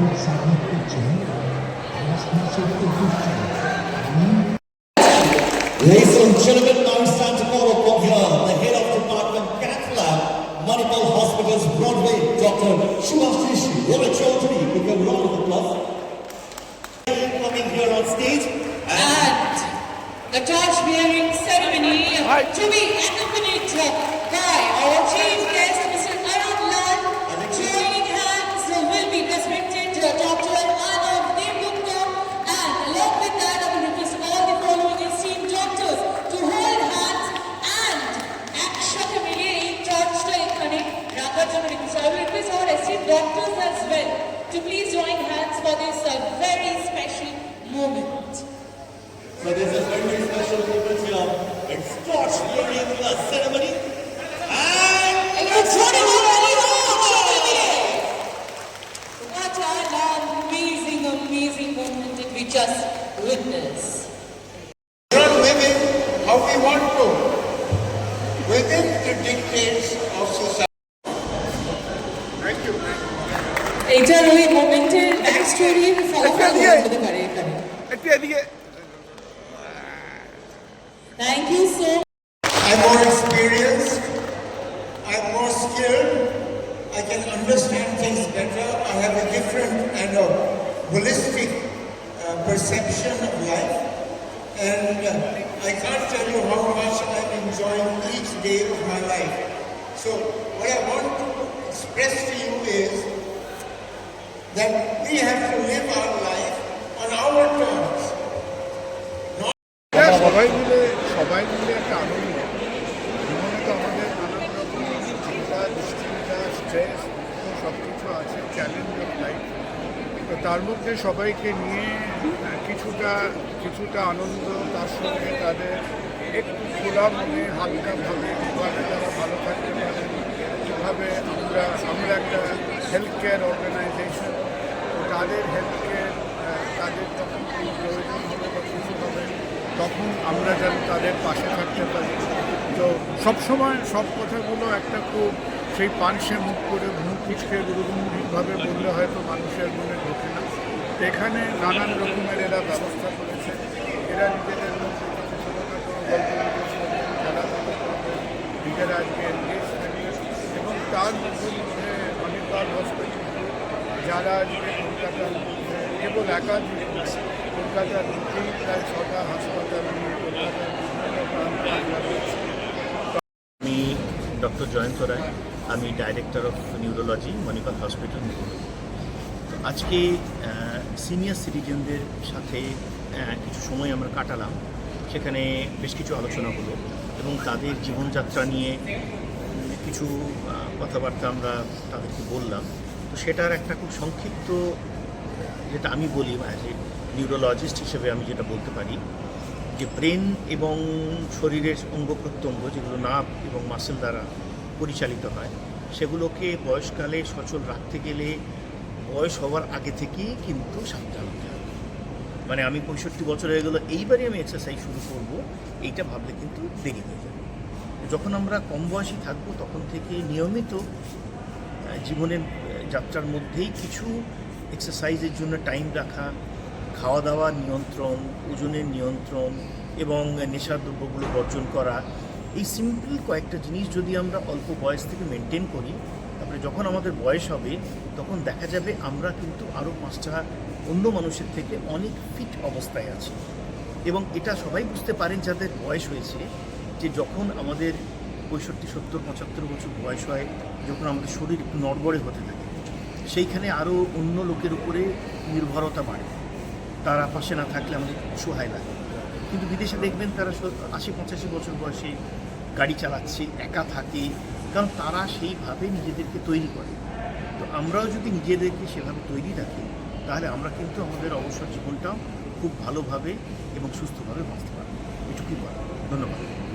Senior school submit করছেন August মাসের একুশ তারিখ আমি Ladies and gentlemen, now it's time to call upon here the head of department Cath Lab, Manipal Hospital's Broadway, Dr. Shubhashish Chaudhary. Give a round of applause. Coming here on stage, and And the torch bearing ceremony to be accompanied doctors as well to please join hands for this uh, very special moment. So this is a very special moment here. in the ceremony. And extraordinary. What an amazing, amazing moment did we just witness? Thank you. এইটার ওই মোমেন্টের back story ফলাফল হতে পারে এখানে একটু এদিকে thank you so I'm more experienced, I'm more skilled, I can understand things better, I have a different and a holistic uh, perception of life. And uh, I can't tell you how much I'm enjoying each day of my life. So what I want to express to you is that we have to live our life on our terms. তার মধ্যে সবাইকে নিয়ে কিছুটা কিছুটা আনন্দ, তার সঙ্গে তাদের একটু খোলা মনে হালকাভাবে কীভাবে তারা ভালো থাকতে পারে কীভাবে আমরা আমরা একটা হেলথ কেয়ার অর্গানাইজেশন তো তাদের হেলথ কেয়ার তাদের যখন প্রয়োজন হবে বা কিছু হবে, তখন আমরা যেন তাদের পাশে থাকতে পারি। তো সবসময় সব কথাগুলো একটা খুব সেই পানসে মুখ করে, মুখ গুরুগম্ভীরভাবে বললে হয়তো মানুষের মনে ঢোকে না। এখানে নানান রকমের এরা ব্যবস্থা করেছে। এরা নিজেদের মধ্যে নিজেরা আজকে এনগেজ তার অনেকবার হসপিটাল। যারা মধ্যে কেবল একাধিক কলকাতার মধ্যেই প্রায় ছটা হাসপাতাল কলকাতার আমি ডক্টর জয়ন্ত রায়। আমি director of neurology Manipal hospital তো আজকে সিনিয়র সিটিজেনদের সাথে কিছু সময় আমরা কাটালাম। সেখানে বেশ কিছু আলোচনা হলো এবং তাদের জীবনযাত্রা নিয়ে কিছু কথাবার্তা আমরা তাদেরকে বললাম। তো সেটার একটা খুব সংক্ষিপ্ত, যেটা আমি বলি অ্যাজ এ নিউরোলজিস্ট হিসেবে আমি যেটা বলতে পারি, যে ব্রেন এবং শরীরের অঙ্গ প্রত্যঙ্গ যেগুলো নার্ভ এবং মাসেল দ্বারা পরিচালিত হয়, সেগুলোকে বয়সকালে সচল রাখতে গেলে বয়স হওয়ার আগে থেকেই কিন্তু সাবধান হতে হবে। মানে আমি পঁয়ষট্টি বছর হয়ে গেলো, এইবারই আমি এক্সারসাইজ শুরু করব, এইটা ভাবলে কিন্তু দেরি হয়ে যাবে। যখন আমরা কম বয়সী থাকব, তখন থেকে নিয়মিত জীবনের যাত্রার মধ্যেই কিছু এক্সারসাইজের জন্য টাইম রাখা খাওয়া দাওয়ার নিয়ন্ত্রণ, ওজনের নিয়ন্ত্রণ এবং নেশার দ্রব্যগুলো বর্জন করা, এই সিম্পল কয়েকটা জিনিস যদি আমরা অল্প বয়স থেকে মেনটেন করি, তারপরে যখন আমাদের বয়স হবে, তখন দেখা যাবে আমরা কিন্তু আরও পাঁচটা অন্য মানুষের থেকে অনেক ফিট অবস্থায় আছি। এবং এটা সবাই বুঝতে পারেন, যাদের বয়স হয়েছে যে যখন আমাদের পঁয়ষট্টি, সত্তর, পঁচাত্তর বছর বয়স হয়, যখন আমাদের শরীর একটু নড়বড়ে হতে থাকে, সেইখানে আরও অন্য লোকের উপরে নির্ভরতা বাড়ে। তারা পাশে না থাকলে আমাদের সহায় লাগে। কিন্তু বিদেশে দেখবেন তারা আশি, পঁচাশি বছর বয়সে গাড়ি চালাচ্ছে, একা থাকে, কারণ তারা সেইভাবে নিজেদেরকে তৈরি করে। তো আমরাও যদি নিজেদেরকে সেভাবে তৈরি রাখি, তাহলে আমরা কিন্তু আমাদের অবসর জীবনটাও খুব ভালোভাবে এবং সুস্থভাবে বাঁচতে পারব। এটুকুই বলা ধন্যবাদ।